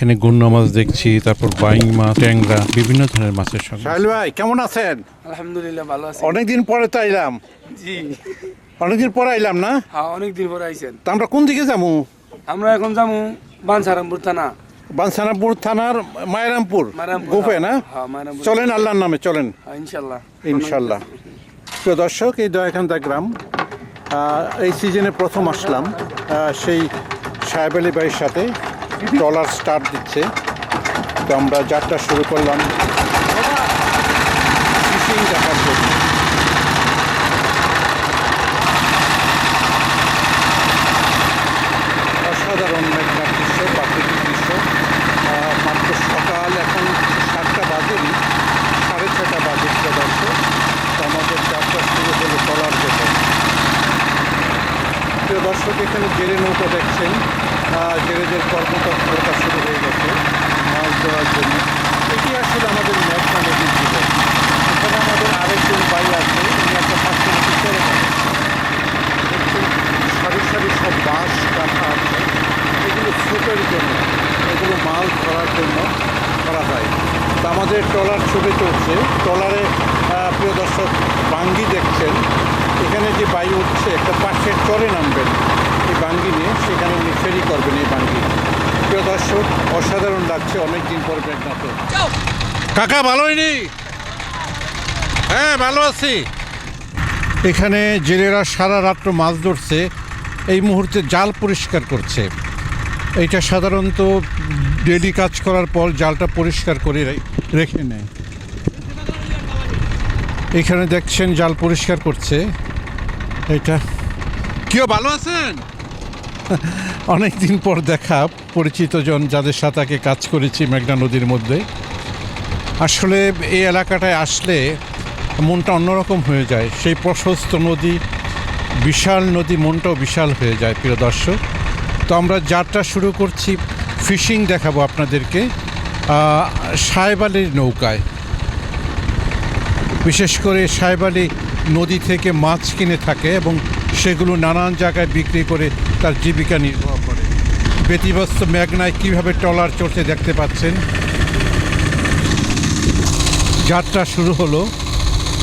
এখানে গুন্না মাছ দেখছি তারপর বাইং মাছ ট্যাংরা বিভিন্ন ধরনের মাছের সঙ্গে। সাহেল ভাই কেমন আছেন? আলহামদুলিল্লাহ ভালো আছি। অনেকদিন পরে তো আইলাম। জি। অনেকদিন পরে আইলাম না? হ্যাঁ অনেক দিন পরে আইছেন। তা আমরা কোন দিকে যাব? আমরা এখন যাব বানসারামপুর থানা। বানসানাপুর থানার মায়েরামপুর। মায়েরামপুর, গোপে না? হ্যাঁ, মায়েরামপুর। চলেন আল্লাহর নামে চলেন। হ্যাঁ, ইনশাল্লাহ ইনশাল্লাহ প্রিয় দর্শক এই দয়াকান্দা গ্রাম আহ, এই সিজনে প্রথম আসলাম আহ, সেই সাহেব আলী ভাইয়ের সাথে। ট্রলার স্টার্ট দিচ্ছে। তো আমরা যাত্রা শুরু করলাম। দেখার জন্য অসাধারণ একটা দৃশ্য প্রাকৃতিক দৃশ্য আহ, মাত্র সকাল এখন সাতটা বাজেনি সাড়ে ছটা বাজে প্রিয় দর্শক তো আমাদের যাত্রা শুরু হলো টলার যেতে প্রিয় দর্শক এখানে জেলে নৌকা দেখছেন আহ, জেলেদের কর্মতৎপরতা শুরু হয়ে গেছে। মাছ ধরার জন্য এটি আসলে আমাদের মেঘনা নদীর জীবন। এখানে আমাদের আরেকজন বাই আছে উনি একটা গেছে দেখছেন সারি সারি সব বাঁশ রাখা আছে। এগুলো স্রোতের জন্য এগুলো মাছ ধরার জন্য করা হয় তো আমাদের ট্রলার ছবি চলছে ট্রলারে প্রিয় দর্শক বাঙ্গি দেখছেন। এখানে যে বায়ু উঠছে একটা পাশের চরে নামবেন। এই বাঙ্গি নিয়ে সেখানে উনি ফেরি করবেন এই বাঙ্গি প্রিয় দর্শক অসাধারণ লাগছে অনেক দিন পর মেঘনাতে কাকা ভালো হয়নি? হ্যাঁ ভালো আছি। এখানে জেলেরা সারা রাত্র মাছ ধরছে এই মুহূর্তে জাল পরিষ্কার করছে। এইটা সাধারণত ডেলি কাজ করার পর জালটা পরিষ্কার করে রে- রেখে নেয়। এখানে দেখছেন জাল পরিষ্কার করছে। এটা কেউ ভালো আছেন? অনেক দিন পর দেখা পরিচিত জন যাদের সাথে আগে কাজ করেছি মেঘনা নদীর মধ্যে। আসলে এই এলাকাটায় আসলে মনটা অন্যরকম হয়ে যায়। সেই প্রশস্ত নদী বিশাল নদী মনটাও বিশাল হয়ে যায় প্রিয় দর্শক। তো আমরা যাত্রা শুরু করছি ফিশিং দেখাবো আপনাদেরকে আহ, সাহেব আলীর নৌকায়। বিশেষ করে সাহেব আলী নদী থেকে মাছ কিনে থাকে এবং সেগুলো নানান জায়গায় বিক্রি করে তার জীবিকা নির্বাহ করে। ব্যতিব্যস্ত মেঘনায় কীভাবে ট্রলার চড়তে দেখতে পাচ্ছেন? যাত্রা শুরু হলো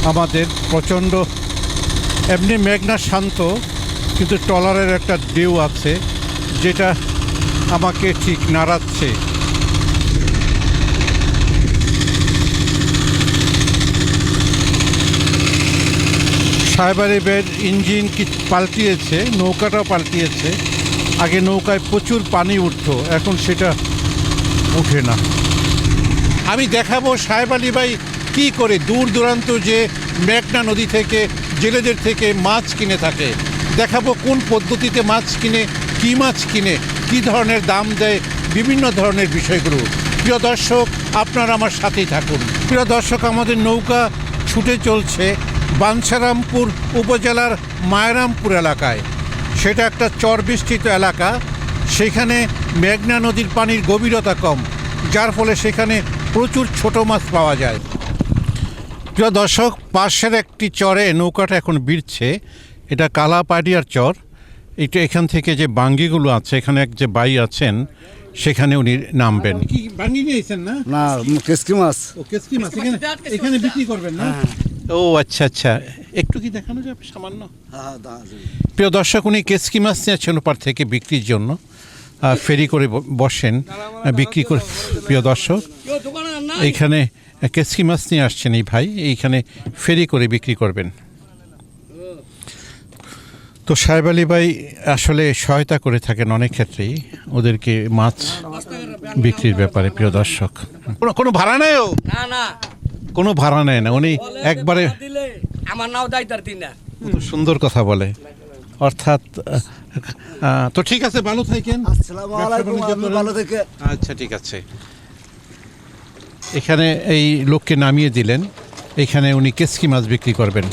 আমাদের প্রচণ্ড। এমনি মেঘনা শান্ত, কিন্তু ট্রলারের একটা ঢেউ আছে, যেটা আমাকে ঠিক নাড়াচ্ছে। সাহেবারি বেড, ইঞ্জিন কি পাল্টিয়েছে, নৌকাটাও পাল্টিয়েছে। আগে নৌকায় প্রচুর পানি উঠতো, এখন সেটা উঠে না। আমি দেখাবো সাহেব আলী ভাই কী করে দূর দূরান্ত যে মেঘনা নদী থেকে, জেলেদের থেকে মাছ কিনে থাকে। দেখাবো কোন পদ্ধতিতে মাছ কিনে, কী মাছ কিনে, কী ধরনের দাম দেয়, বিভিন্ন ধরনের বিষয়গুলো। প্রিয় দর্শক, আপনারা আমার সাথেই থাকুন। প্রিয় দর্শক, আমাদের নৌকা ছুটে চলছে। বাঞ্ছারামপুর উপজেলার মায়রামপুর এলাকায়। সেটা একটা চর বিস্তৃত এলাকা। সেখানে মেঘনা নদীর পানির গভীরতা কম যার ফলে সেখানে প্রচুর ছোট মাছ পাওয়া যায়। প্রিয় দর্শক পাশের একটি চরে নৌকাটা এখন বিড়ছে এটা কালাপাডিয়ার চর। এটা এখান থেকে যে বাঙ্গিগুলো আছে এখানে এক যে বাই আছেন সেখানে উনি নামবেন। কি বাঙ্গি নিয়েছেন না? না কেসকি মাছ। ও কেসকি মাছ। এখানে এখানে বিক্রি করবেন না? ও আচ্ছা আচ্ছা। একটু কি দেখানো যাবে? সামান্য। প্রিয় দর্শক উনি কেসকি মাছ নিয়েছেন ওপার থেকে বিক্রির জন্য। ফেরি করে ব- বসেন বিক্রি করে। প্রিয় দর্শক এইখানে কেসকি মাছ নিয়ে আসছেন এই ভাই। এইখানে ফেরি করে বিক্রি করবেন। তো সাহেব আলী ভাই আসলে সহায়তা করে থাকেন অনেক ক্ষেত্রেই ওদেরকে মাছ বিক্রির ব্যাপারে প্রিয় দর্শক। কোনো কোনো ভাড়া ও? না না। কোনো ভাড়া নেয় না। উনি একবারে দিলে আমার নাও দায়িত্ব তিন না। সুন্দর কথা বলে। অর্থাৎ তো ঠিক আছে ভালো থাকেন? ভালো থেকে আচ্ছা ঠিক আছে। এখানে এই লোককে নামিয়ে দিলেন। এখানে উনি কেসকি মাছ বিক্রি করবেন।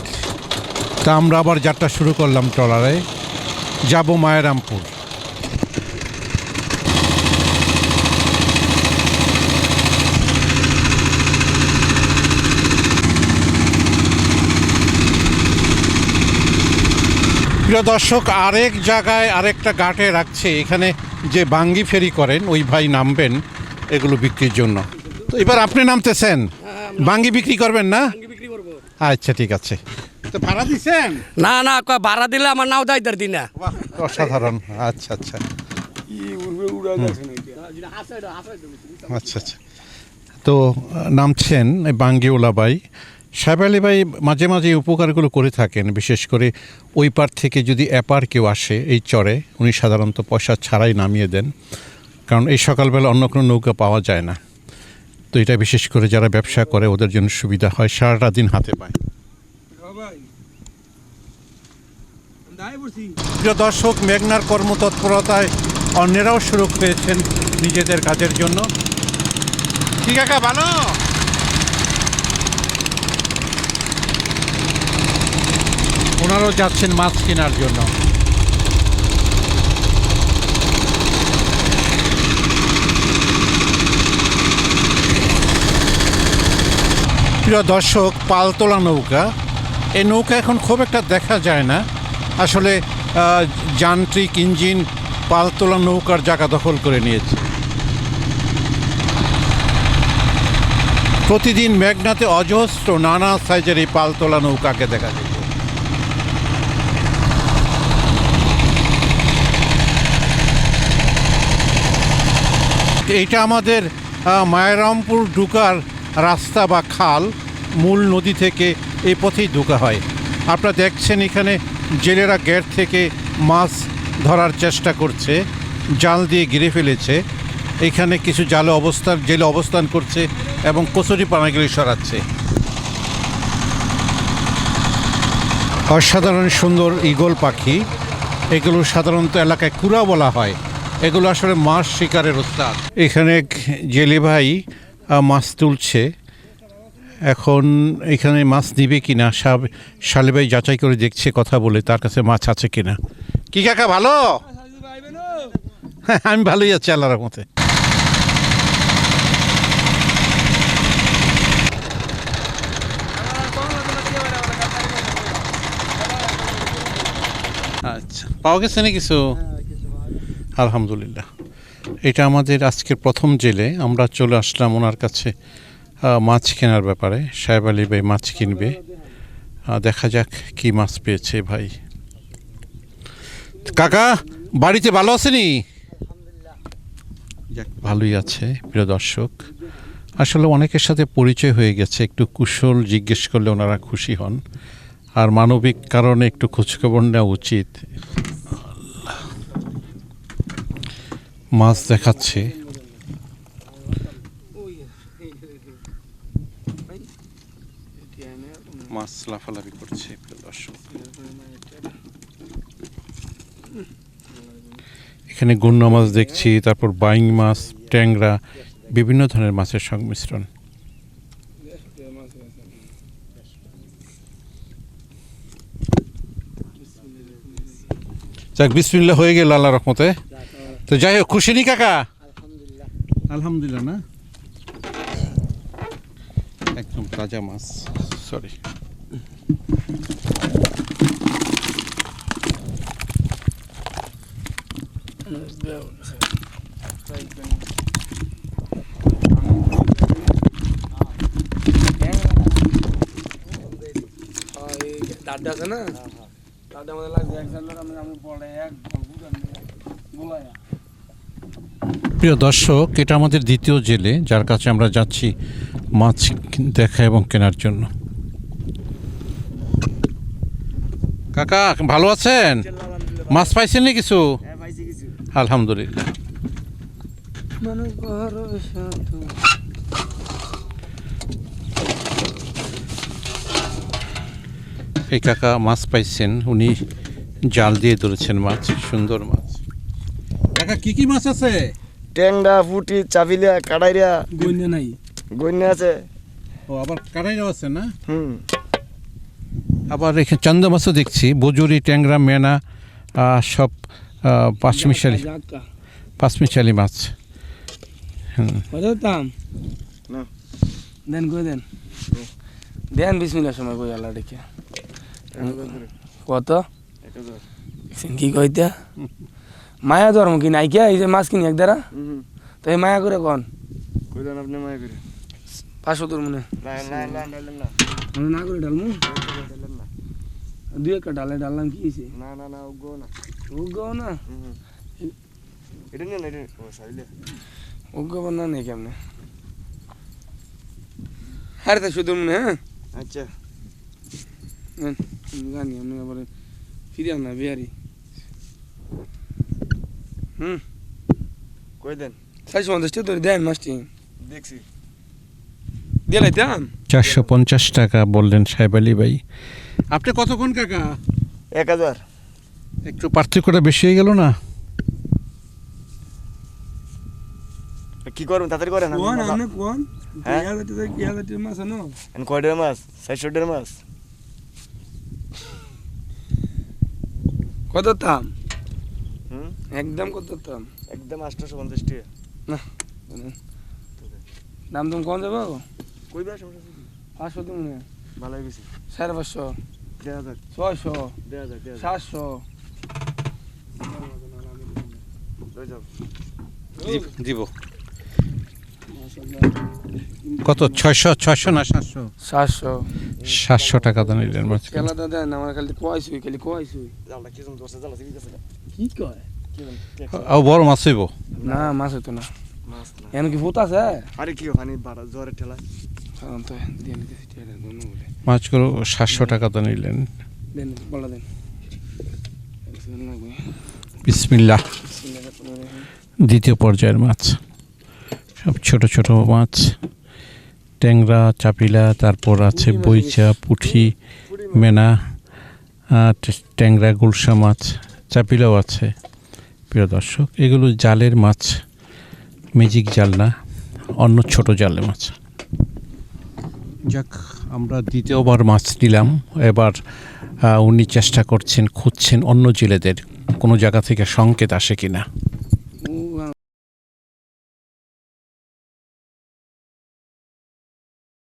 তা আমরা আবার যাত্রা শুরু করলাম ট্রলারে। যাব মায়েরামপুর। প্রিয় দর্শক আরেক জায়গায় আরেকটা ঘাটে রাখছে। এখানে যে বাঙ্গি ফেরি করেন ওই ভাই নামবেন এগুলো বিক্রির জন্য। তো এবার আপনি নামতেছেন? বাঙ্গি বিক্রি করবেন না? আচ্ছা ঠিক আছে। তো ভাড়া দিছেন? না না ভাড়া দিলে আমার নাও দায়িত্বের দিন। না অসাধারণ। আচ্ছা আচ্ছা। আচ্ছা আচ্ছা। তো নামছেন বাঙ্গিওলা বাই সাহেব ভাই মাঝে মাঝে উপকারগুলো করে থাকেন, বিশেষ করে ওই পার থেকে যদি এপার কেউ আসে এই চরে, উনি সাধারণত পয়সা ছাড়াই নামিয়ে দেন। কারণ এই সকালবেলা অন্য কোনো নৌকা পাওয়া যায় না। তো এটা বিশেষ করে যারা ব্যবসা করে, ওদের জন্য সুবিধা হয়, সারাটা দিন হাতে পায়। প্রিয় দর্শক, মেঘনার কর্মতৎপরতায় অন্যেরাও সুযোগ পেয়েছেন নিজেদের কাজের জন্য। কি কাকা, ভালো? ওনারাও যাচ্ছেন মাছ কেনার জন্য। প্রিয় দর্শক, পালতোলা নৌকা। এই নৌকা এখন খুব একটা দেখা যায় না। আসলে যান্ত্রিক ইঞ্জিন পালতোলা নৌকার জায়গা দখল করে নিয়েছে। প্রতিদিন মেঘনাতে অজস্র নানা সাইজের এই পালতোলা নৌকাকে দেখা যায়। এইটা আমাদের মায়েরামপুর ঢুকার রাস্তা বা খাল, মূল নদী থেকে এই পথেই ঢোকা হয়। আপনারা দেখছেন এখানে জেলেরা গেট থেকে মাছ ধরার চেষ্টা করছে, জাল দিয়ে ঘিরে ফেলেছে। এখানে কিছু জালে অবস্থান, জেলে অবস্থান করছে এবং কচুরি পানাগুলি সরাচ্ছে। অসাধারণ সুন্দর ঈগল পাখি। এগুলো সাধারণত এলাকায় কুড়া বলা হয়। এগুলো আসলে মাছ শিকারের ওস্তাদ এখানে এক জেলে ভাই মাছ তুলছে। এখন এখানে মাছ নিবে কিনা, সাব শালে ভাই যাচাই করে দেখছে, কথা বলে, তার কাছে মাছ আছে কিনা। কি কাকা, ভালো? হ্যাঁ আমি ভালোই আছি আল্লাহর মতে আচ্ছা পাওয়া গেছে না কিছু? আলহামদুলিল্লাহ। এটা আমাদের আজকের প্রথম জেলে। আমরা চলে আসলাম ওনার কাছে মাছ কেনার ব্যাপারে। সাহেব আলী ভাই মাছ কিনবে। দেখা যাক কি মাছ পেয়েছে ভাই। কাকা বাড়িতে ভালো আছেনি? যাক ভালোই আছে প্রিয় দর্শক। আসলে অনেকের সাথে পরিচয় হয়ে গেছে একটু কুশল জিজ্ঞেস করলে ওনারা খুশি হন। আর মানবিক কারণে একটু খোঁজখবর নেওয়া উচিত। মাছ দেখাচ্ছে। মাছ লাফালাফি করছে এখানে গুণ্য মাছ দেখছি, তারপর বাইং মাছ, ট্যাংরা, বিভিন্ন ধরনের মাছের সংমিশ্রণ। যাক বিসমিল্লা হয়ে গেল আল্লাহ রহমতে। তো যাই হোক খুশি নি কাকা? আলহামদুলিল্লাহ। না। একদম তাজা মাছ। সরি দাদা আছে না? দাদা আমাদের লাগবে। এক জানলার আমরা আমি পড়ে এক গোলায় প্রিয় দর্শক এটা আমাদের দ্বিতীয় জেলে যার কাছে আমরা যাচ্ছি মাছ দেখা এবং কেনার জন্য। কাকা ভালো আছেন? মাছ পাইছেন না কিছু? আলহামদুলিল্লাহ। এই কাকা মাছ পাইছেন উনি জাল দিয়ে ধরেছেন মাছ সুন্দর মাছ। কাকা কি কি মাছ আছে? ট্যাংরা ফুটি চাপিলিয়া কাটাইরিয়া গইনা নাই। গন্যা আছে। ও আবার কাটাইরাও আছে না? হুম। আবার এখানে চান্দা মাছও দেখছি বজুরি ট্যাংরা মেনা সব পাঁচমিশালি। পাঁচমিশালি মাছ। হুম। কত দাম? না। দেন কই দেন? দেন বিসমিল্লাহ সময় কই আল্লাহ ডেকে কত? কি কইতা? মায়া ধর্ম কি? নাই কে এই যে মাছ কিনি এক দ্বারা তো এই মায়া করে কন। কই দেন আপনি মায়া করে। পাঁচশো তোর মনে। না। করে ডালমু। দুই একটা ডালে ডাললাম কি হয়েছে না না না উগো না। না? এটা নিয়ে না এটা ও সাইলে না নেই কেমনে? আরে তা শুধু মনে হ্যাঁ? আচ্ছা। নেন, আমি জানি আবার ফিরে আনা বিহারি। হুম। কই দেন? চারশো পঞ্চাশ টাকা ধরে দেন মাসটি দেখছি। দিয়ে লাইতাম চারশো পঞ্চাশ টাকা বললেন সাহেব আলী ভাই। আপনি কতক্ষণ কাকা? এক হাজার। একটু পার্থক্যটা বেশি হয়ে গেল না? কি করবেন? তাড়াতাড়ি করেন কোন আপনি কোন? হ্যাঁ? টাকা মাছ আনো? এখন কয় ডের মাছ? চারশো মাছ। কত দাম? হুম? একদম কত দাম একদম আটশোশো পঞ্চাশ টাকা দাম তুমি কম যাব কই দেওয়া সমস্যা আছে কি? পাঁচশো তুমি ভালো গেছে সাড়ে পাঁচশো। দেড় হাজার ছয়শো। দেড় হাজার সাতশো। দিব। কত? ছয়শো ছয়শো না সাতশো? সাতশো। সাতশো টাকা তো নিলেন মাছ খেলাটা দেন আমার খালি কোয়াইছুই খালি কোয়াইছুই জালটা কি জন দশটা জালা আছে কি কয়? আর বড় মাছ হইব না মাছ হইতো না। এন কি ভূত আছে? আরে কি পানি বাড়া জ্বরের ঠেলা। মাছগুলো সাতশো টাকা তো নিলেন। রহিম। দ্বিতীয় পর্যায়ের মাছ। সব ছোট ছোট মাছ। ট্যাংরা চাপিলা তারপর আছে বইচা পুঁঠি মেনা ট্যাংরা গুলশা মাছ। চাপিলাও আছে। প্রিয় দর্শক, এগুলো জালের মাছ ম্যাজিক জাল না, অন্য ছোট জালের মাছ। যাক, আমরা দ্বিতীয়বার মাছ নিলাম। এবার উনি চেষ্টা করছেন, খুঁজছেন অন্য জেলেদের, কোনো জায়গা থেকে সংকেত আসে কিনা। ও